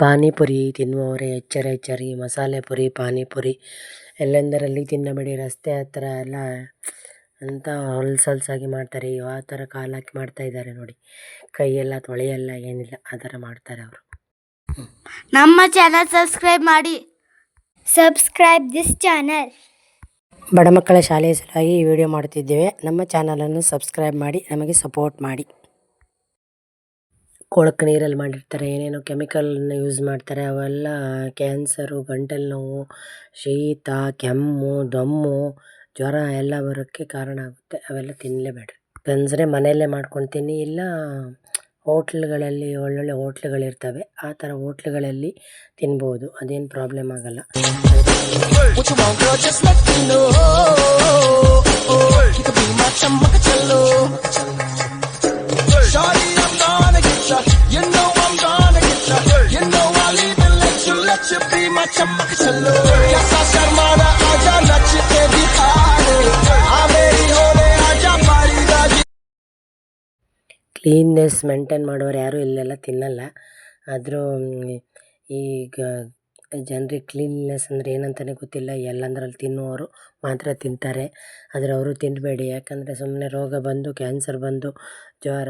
ಪಾನಿಪುರಿ ತಿನ್ನುವವರೇ ಎಚ್ಚರ ಎಚ್ಚರಿ ಮಸಾಲೆ ಪುರಿ ಪಾನಿಪುರಿ. ಎಲ್ಲೆಂದರಲ್ಲಿ ತಿನ್ನಬೇಡಿ ರಸ್ತೆ ಹತ್ರ ಎಲ್ಲ ಅಂತ ಹೊಲ್ಸು ಹೊಲ್ಸಾಗಿ ಮಾಡ್ತಾರೆ ಆ ಥರ ಕಾಲು ಹಾಕಿ ಮಾಡ್ತಾ ಇದ್ದಾರೆ ನೋಡಿ. ಕೈಯೆಲ್ಲ ತೊಳೆಯಲ್ಲ ಏನಿಲ್ಲ ಆ ಥರ ಮಾಡ್ತಾರೆ ಅವರು. ನಮ್ಮ ಚಾನಲ್ ಸಬ್ಸ್ಕ್ರೈಬ್ ಮಾಡಿ. ಸಬ್ಸ್ಕ್ರೈಬ್ ದಿಸ್ ಚಾನಲ್ ಬಡ ಮಕ್ಕಳ ಶಾಲೆಯ ಸಲುವಾಗಿ ಈ ವಿಡಿಯೋ ಮಾಡುತ್ತಿದ್ದೇವೆ. ನಮ್ಮ ಚಾನಲನ್ನು ಸಬ್ಸ್ಕ್ರೈಬ್ ಮಾಡಿ ನಮಗೆ ಸಪೋರ್ಟ್ ಮಾಡಿ. ಕೊಳಕು ನೀರಲ್ಲಿ ಮಾಡಿರ್ತಾರೆ, ಏನೇನೋ ಕೆಮಿಕಲನ್ನ ಯೂಸ್ ಮಾಡ್ತಾರೆ, ಅವೆಲ್ಲ ಕ್ಯಾನ್ಸರು ಗಂಟಲು ನೋವು, ಶೀತ, ಕೆಮ್ಮು, ದಮ್ಮು, ಜ್ವರ ಎಲ್ಲ ಬರೋಕ್ಕೆ ಕಾರಣ ಆಗುತ್ತೆ. ಅವೆಲ್ಲ ತಿನ್ನಲೇಬೇಡ್ರಿ ಅಂದರೆ ಮನೆಯಲ್ಲೇ ಮಾಡ್ಕೊಂಡು ತಿನ್ನಿ, ಇಲ್ಲ ಹೋಟ್ಲ್ಗಳಲ್ಲಿ, ಒಳ್ಳೊಳ್ಳೆ ಹೋಟ್ಲುಗಳಿರ್ತವೆ, ಆ ಥರ ಹೋಟ್ಲುಗಳಲ್ಲಿ ತಿನ್ಬೋದು. ಅದೇನು ಪ್ರಾಬ್ಲಮ್ ಆಗಲ್ಲ. ಕ್ಲೀನ್ನೆಸ್ ಮೇಂಟೈನ್ ಮಾಡೋರು ಯಾರು ಇಲ್ಲೆಲ್ಲ ತಿನ್ನಲ್ಲ. ಆದರೂ ಈಗ ಜನರಿಗೆ ಕ್ಲೀನ್ನೆಸ್ ಅಂದರೆ ಏನಂತಲೇ ಗೊತ್ತಿಲ್ಲ. ಎಲ್ಲಂದ್ರಲ್ಲಿ ತಿನ್ನುವವರು ಮಾತ್ರ ತಿಂತಾರೆ. ಆದರೆ ಅವರು ತಿನ್ನಬೇಡಿ ಯಾಕಂದರೆ ಸುಮ್ಮನೆ ರೋಗ ಬಂದು ಕ್ಯಾನ್ಸರ್ ಬಂದು, ಜ್ವರ,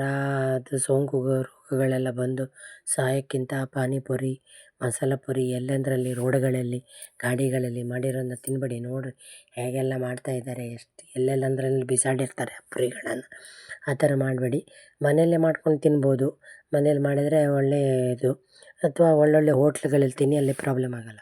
ಅದು ಸೋಂಕು ರೋಗಗಳೆಲ್ಲ ಬಂದು ಸಹಾಯಕ್ಕಿಂತ ಪಾನಿಪುರಿ, ಮಸಾಲ ಪುರಿ ಎಲ್ಲೆಂದರಲ್ಲಿ ರೋಡುಗಳಲ್ಲಿ, ಗಾಡಿಗಳಲ್ಲಿ ಮಾಡಿರೋದನ್ನ ತಿನ್ನಬೇಡಿ ನೋಡಿರಿ ಹೇಗೆಲ್ಲ ಮಾಡ್ತಾಯಿದ್ದಾರೆ ಎಷ್ಟು ಎಲ್ಲೆಲ್ಲಂದ್ರಲ್ಲಿ ಬಿಸಾಡಿರ್ತಾರೆ ಪುರಿಗಳನ್ನು. ಆ ಥರ ಮಾಡಬೇಡಿ. ಮನೆಯಲ್ಲೇ ಮಾಡ್ಕೊಂಡು ತಿನ್ಬೋದು. ಮನೇಲಿ ಮಾಡಿದರೆ ಒಳ್ಳೆಯದು. ಅಥವಾ ಒಳ್ಳೊಳ್ಳೆ ಹೋಟ್ಲುಗಳಲ್ಲಿ ತಿನ್ನಿ ಅಲ್ಲಿ ಪ್ರಾಬ್ಲಮ್ ಆಗೋಲ್ಲ.